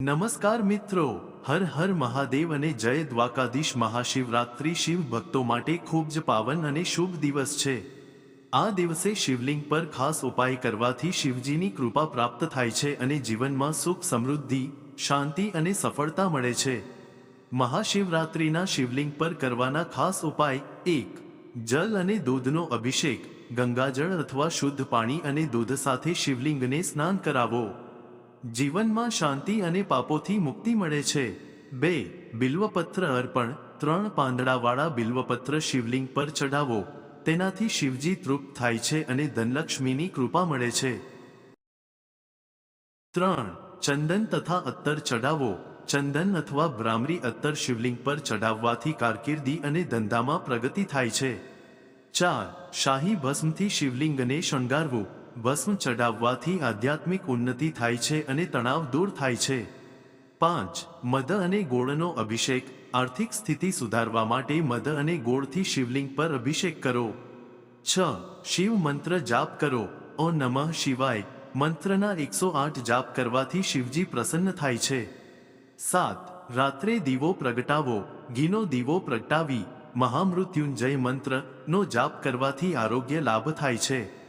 નમસ્કાર મિત્રો, હર હર મહાદેવ અને જય દ્વાકાધીશ મહાશિવરાત્રિ શિવ ભક્તો માટે ખૂબ જ પાવન અને શુભ દિવસ છે. આ દિવસે શિવલિંગ પર ખાસ ઉપાય કરવાથી શિવજીની કૃપા પ્રાપ્ત થાય છે અને જીવનમાં સુખ સમૃદ્ધિ, શાંતિ અને સફળતા મળે છે. મહાશિવરાત્રિના શિવલિંગ પર કરવાના ખાસ ઉપાય એક, જલ અને દૂધનો અભિષેક, ગંગાજળ અથવા શુદ્ધ પાણી અને દૂધ સાથે શિવલિંગને સ્નાન કરાવો. જીવનમાં શાંતિ અને પાપોથી મુક્તિ મળે છે. બે, બિલ્વપત્ર અર્પણ. ત્રણ, પાંદડાવાળા બિલ્વપત્ર શિવલિંગ પર ચઢાવો. તેનાથી શિવજી તૃપ્ત થાય છે અને ધનલક્ષ્મીની કૃપા મળે છે. ત્રણ, ચંદન તથા અત્તર ચઢાવો. ચંદન અથવા ભ્રામરી અત્તર શિવલિંગ પર ચઢાવવાથી કારકિર્દી અને ધંધામાં પ્રગતિ થાય છે. ચાર, શાહી ભસ્મથી શિવલિંગને શણગારવું. ભસ્મ ચઢાવવાથી આધ્યાત્મિક ઉન્નતિ થાય છે અને તણાવ દૂર થાય છે. પાંચ મધ અને ગોળનો અભિષેક. આર્થિક સ્થિતિ સુધારવા માટે મધ અને ગોળથી શિવલિંગ પર અભિષેક કરો. છ, શિવ મંત્ર જાપ કરો. ઓ નમઃ શિવાય. મંત્રના એકસો આઠ જાપ કરવાથી શિવજી પ્રસન્ન થાય છે. સાત, રાત્રે દીવો પ્રગટાવો. ઘીનો દીવો પ્રગટાવી. મહામૃત્યુંજય મંત્રનો જાપ કરવાથી આરોગ્ય લાભ થાય છે.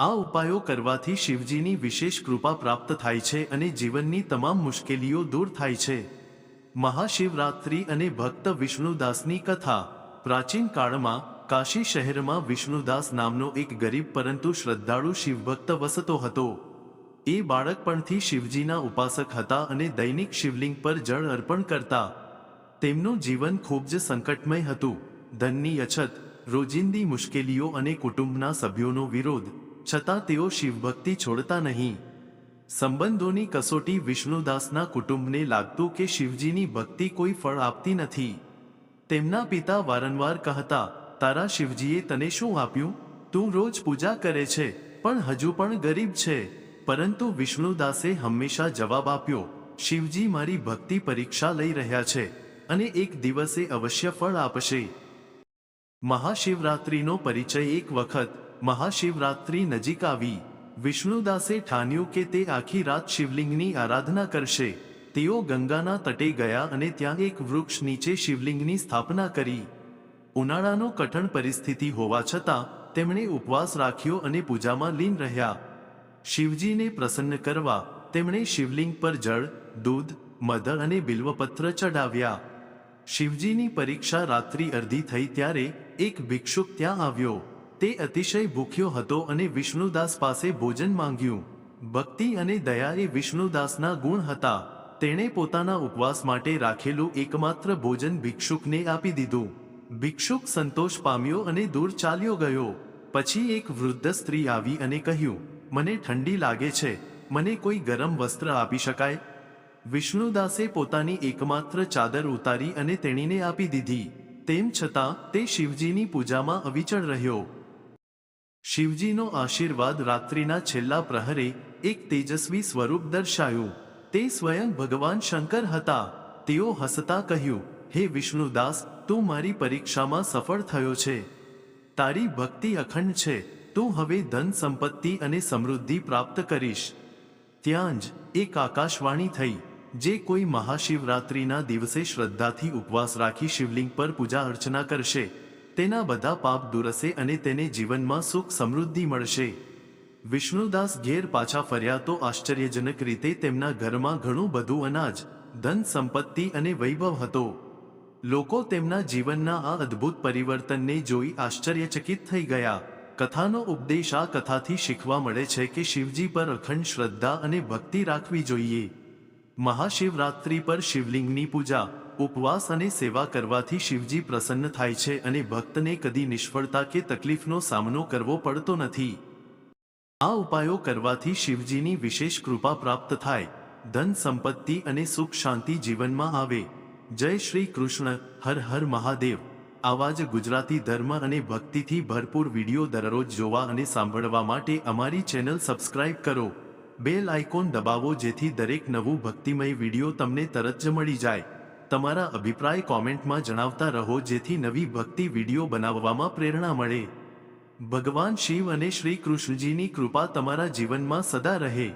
આ ઉપાયો કરવાથી શિવજીની વિશેષ કૃપા પ્રાપ્ત થાય છે અને જીવનની તમામ મુશ્કેલીઓ દૂર થાય છે. મહાશિવરાત્રિ અને ભક્ત વિષ્ણુદાસની કથા. પ્રાચીન કાળમાં, કાશી શહેરમાં વિષ્ણુદાસ નામનો એક ગરીબ પરંતુ શ્રદ્ધાળુ શિવભક્ત વસતો હતો. એ બાળકપણથી શિવજીના ઉપાસક હતા અને દૈનિક શિવલિંગ પર જળ અર્પણ કરતા. તેમનું જીવન ખૂબ જ સંકટમય હતું. ધનની અછત, રોજિંદી મુશ્કેલીઓ અને કુટુંબના સભ્યોનો વિરોધ છતાં તેઓ શિવભક્તિ છોડતા નહીં. સંબંધોની કસોટી વિષ્ણુદાસના કુટુંબને લાગતું કે શિવજીની ભક્તિ કોઈ ફળ આપતી નથી. તેમના પિતા વારંવાર કહેતા, તારા શિવજીએ તને શું આપ્યું? તું રોજ પૂજા કરે છે, પણ હજુ પણ ગરીબ છે. પરંતુ વિષ્ણુદાસે હંમેશા જવાબ આપ્યો, શિવજી મારી ભક્તિ પરીક્ષા લઈ રહ્યા છે અને એક દિવસે અવશ્ય ફળ આપશે. મહાશિવરાત્રિનો પરિચય એક વખત મહાશિવરાત્રિ નજીક આવી. વિષ્ણુદાસે ઠાન્યું કે તે આખી રાત શિવલિંગની આરાધના કરશે. તેઓ ગંગાના તટે ગયા અને ત્યાં એક વૃક્ષ નીચે શિવલિંગની સ્થાપના કરી. ઉનાળાનો કઠણ પરિસ્થિતિ હોવા છતાં, તેમણે ઉપવાસ રાખ્યો અને પૂજામાં લીન રહ્યા. શિવજીને પ્રસન્ન કરવા, તેમણે શિવલિંગ પર જળ, દૂધ મધ અને બિલ્વપત્ર ચઢાવ્યા. શિવજીની પરીક્ષા રાત્રિ અર્ધી થઈ ત્યારે, એક ભિક્ષુક ત્યાં આવ્યો. તે અતિશય ભૂખ્યો હતો અને વિષ્ણુદાસ પાસે ભોજન માંગ્યું. ભક્તિ અને દયા એ વિષ્ણુદાસના ગુણ હતા. તેણે પોતાના ઉપવાસ માટે રાખેલું એકમાત્ર ભોજન ભિક્ષુકને આપી દીધું. ભિક્ષુક સંતોષ પામ્યો અને દૂર ચાલ્યો ગયો. પછી એક વૃદ્ધ સ્ત્રી આવી અને કહ્યું, મને ઠંડી લાગે છે. મને કોઈ ગરમ વસ્ત્ર આપી શકાય? વિષ્ણુદાસે પોતાની એકમાત્ર ચાદર ઉતારી અને તેણીને આપી દીધી. તેમ છતાં, તે શિવજીની પૂજામાં અવિચળ રહ્યો. શિવજીનો આશીર્વાદ રાત્રિના છેલ્લા પ્રહરે એક તેજસ્વી સ્વરૂપ દર્શાયું. તે સ્વયં ભગવાન શંકર હતા. તેઓ હસતા કહ્યું, હે વિષ્ણુદાસ, તું મારી પરીક્ષામાં સફળ થયો છે. તારી ભક્તિ અખંડ છે. તું હવે ધન સંપત્તિ અને સમૃદ્ધિ પ્રાપ્ત કરીશ. ત્યાં જ એક આકાશવાણી થઈ, જે કોઈ મહાશિવરાત્રિના દિવસે શ્રદ્ધાથી ઉપવાસ રાખી શિવલિંગ પર પૂજા અર્ચના કરશે. તેના બધા પાપ દૂરશે અને તેને જીવનમાં સુખ સમૃદ્ધિ મળશે. વિષ્ણુદાસ ઘેર પાછા ફર્યા તો આશ્ચર્યજનક રીતે તેમના ઘરમાં ઘણું બધું અનાજ, ધન સંપત્તિ અને વૈભવ હતો. લોકો તેમના જીવનના આ અદ્ભુત પરિવર્તનને જોઈ આશ્ચર્યચકિત થઈ ગયા. કથાનો ઉપદેશ આ કથાથી શીખવા મળે છે કે શિવજી પર અખંડ શ્રદ્ધા અને ભક્તિ રાખવી જોઈએ. મહાશિવરાત્રિ પર શિવલિંગની પૂજા ઉપવાસ અને સેવા કરવાથી શિવજી પ્રસન્ન થાય છે અને ભક્તને કદી નિષ્ફળતા કે તકલીફનો સામનો કરવો પડતો નથી. આ ઉપાયો કરવાથી શિવજીની વિશેષ કૃપા પ્રાપ્ત થાય. ધન સંપત્તિ અને સુખ શાંતિ જીવનમાં આવે. જય શ્રી કૃષ્ણ, હર હર મહાદેવ. આવા જ ગુજરાતી ધર્મ અને ભક્તિથી ભરપૂર વીડિયો દરરોજ જોવા અને સાંભળવા માટે અમારી ચેનલ સબસ્ક્રાઇબ કરો. બેલ આઇકોન દબાવો જેથી દરેક નવું ભક્તિમય વીડિયો તમને તરત જ મળી જાય. તમારા અભિપ્રાય કોમેન્ટમાં જણાવતા રહો જેથી નવી ભક્તિ વીડિયો બનાવવામાં પ્રેરણા મળે. ભગવાન શિવ અને શ્રી કૃષ્ણજીની કૃપા તમારા જીવનમાં સદા રહે.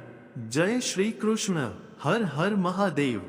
જય શ્રી કૃષ્ણ. હર હર મહાદેવ.